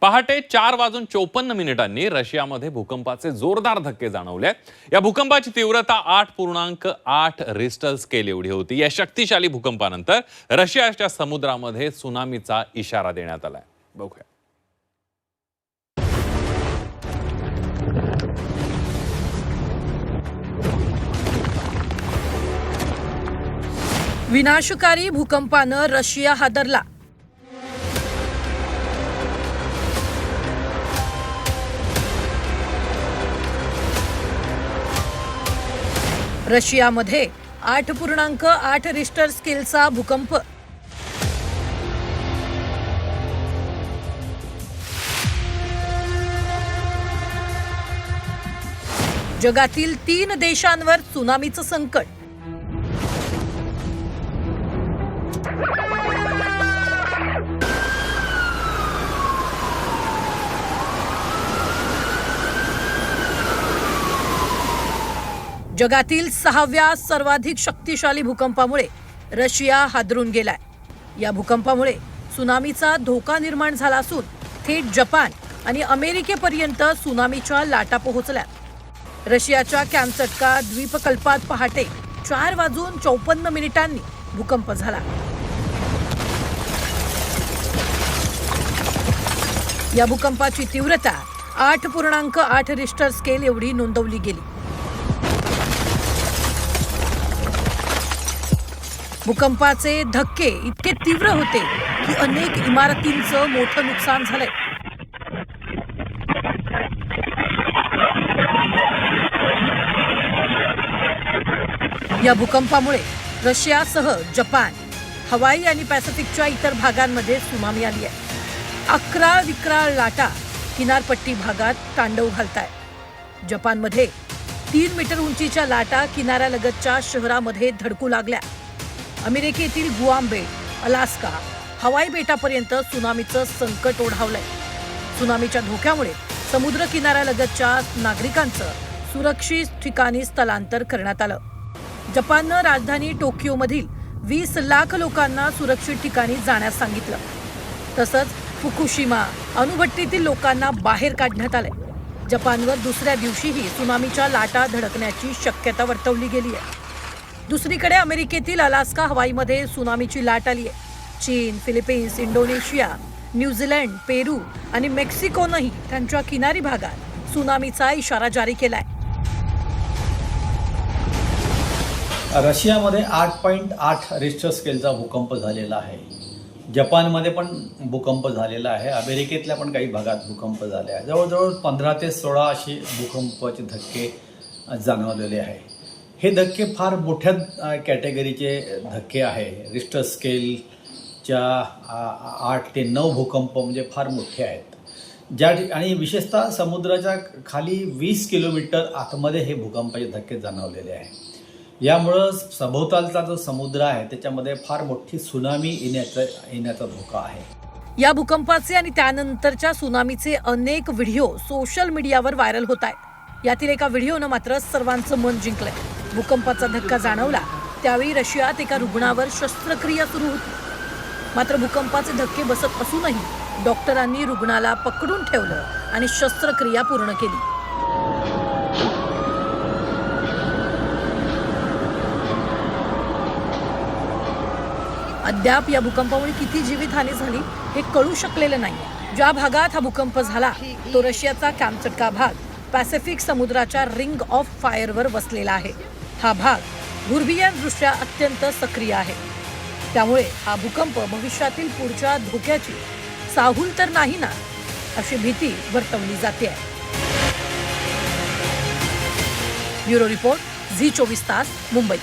पहाटे चार वाजून चोपन्न मिनिटांनी रशियामध्ये भूकंपाचे जोरदार धक्के जाणवले या भूकंपाची तीव्रता आठ पूर्णांक आठ रिस्टर स्केल एवढी होती. या शक्तिशाली भूकंपानंतर रशियाच्या समुद्रामध्ये सुनामीचा इशारा देण्यात आलाय. बघूया. विनाशकारी भूकंपानं रशिया हादरला. रशियामध्ये आठ पूर्णांक आठ रिस्टर स्केलचा भूकंप. जगातील तीन देशांवर सुनामीचं संकट. जगातील सहाव्या सर्वाधिक शक्तिशाली भूकंपामुळे रशिया हादरून गेलाय. या भूकंपामुळे सुनामीचा धोका निर्माण झाला असून थेट जपान आणि अमेरिकेपर्यंत सुनामीच्या लाटा पोहोचल्या. रशियाच्या कॅम्चटका द्वीपकल्पात पहाटे चार वाजून चौपन्न मिनिटांनी भूकंप झाला. या भूकंपाची तीव्रता आठ पूर्णांक आठ रिस्टर स्केल एवढी नोंदवली गेली. भूकंपाचे धक्के इतके तीव्र होते की अनेक इमारतींचं मोठं नुकसान झालंय. या भूकंपामुळे रशियासह जपान हवाई आणि पॅसिफिकच्या इतर भागांमध्ये सुनामी आली आहे. अकरा विक्राळ लाटा किनारपट्टी भागात तांडव घालताय. जपानमध्ये तीन मीटर उंचीच्या लाटा किनाऱ्यालगतच्या शहरामध्ये धडकू लागल्या. अमेरिकेतील गुआम बेट अलास्का हवाई बेटापर्यंत सुनामीचं संकट ओढावलंय. सुनामीच्या धोक्यामुळे समुद्र किनाऱ्यालगतच्या नागरिकांचं सुरक्षित ठिकाणी स्थलांतर करण्यात आलं. जपाननं राजधानी टोकियोमधील वीस लाख लोकांना सुरक्षित ठिकाणी जाण्यास सांगितलं. तसंच फुकुशिमा अणुभट्टीतील लोकांना बाहेर काढण्यात आलंय. जपानवर दुसऱ्या दिवशीही सुनामीच्या लाटा धडकण्याची शक्यता वर्तवली गेली आहे दुसरीकडे अमेरिकेतील अलास्का हवाईमध्ये सुनामीची लाट आली आहे. चीन फिलिपिन्स इंडोनेशिया न्यूझीलंड पेरू आणि मेक्सिकोनंही त्यांच्या किनारी भागात सुनामीचा इशारा जारी केलाय. रशियामध्ये आठ पॉईंट आठ रिस्टर स्केलचा भूकंप झालेला आहे. जपानमध्ये पण भूकंप झालेला आहे. अमेरिकेतल्या पण काही भागात भूकंप झाले आहे. जवळजवळ पंधरा ते सोळा असे भूकंपाचे धक्के जाणवलेले आहे हे धक्के फार मोठ्या कॅटेगरीचे धक्के आहे. रिस्टर स्केलच्या आठ ते नऊ भूकंप म्हणजे फार मोठे आहेत. ज्या आणि विशेषतः समुद्राच्या खाली वीस किलोमीटर आतमध्ये हे भूकंपाचे धक्के जाणवलेले आहे. यामुळं सभोवतालचा जो समुद्र आहे त्याच्यामध्ये फार मोठी सुनामी येण्याचा येण्याचा धोका आहे. या भूकंपाचे आणि त्यानंतरच्या सुनामीचे अनेक व्हिडिओ सोशल मीडियावर व्हायरल होत आहेत. यातील एका व्हिडिओनं मात्र सर्वांचं मन जिंकलंय. भूकंपाचा धक्का जाणवला त्यावेळी रशियात एका रुग्णावर शस्त्रक्रिया सुरू होती. मात्र भूकंपाचे धक्के बसत असूनही डॉक्टरांनी रुग्णाला पकडून ठेवलं आणि शस्त्रक्रिया पूर्ण केली. अद्याप या भूकंपामुळे किती जीवितहानी झाली हे कळू शकलेलं नाही. ज्या भागात हा भूकंप झाला तो रशियाचा कॅम्चटका भाग पॅसिफिक समुद्राच्या रिंग ऑफ फायरवर वसलेला आहे. हा भाग दृष्ट्या अत्यंत सक्रिय आहे. त्यामुळे हा भूकंप भविष्यातील पुढच्या धोक्याची साहूल तर नाही ना अशी भीती वर्तवली जाते आहे ब्युरो रिपोर्ट झी चोवीस तास मुंबई.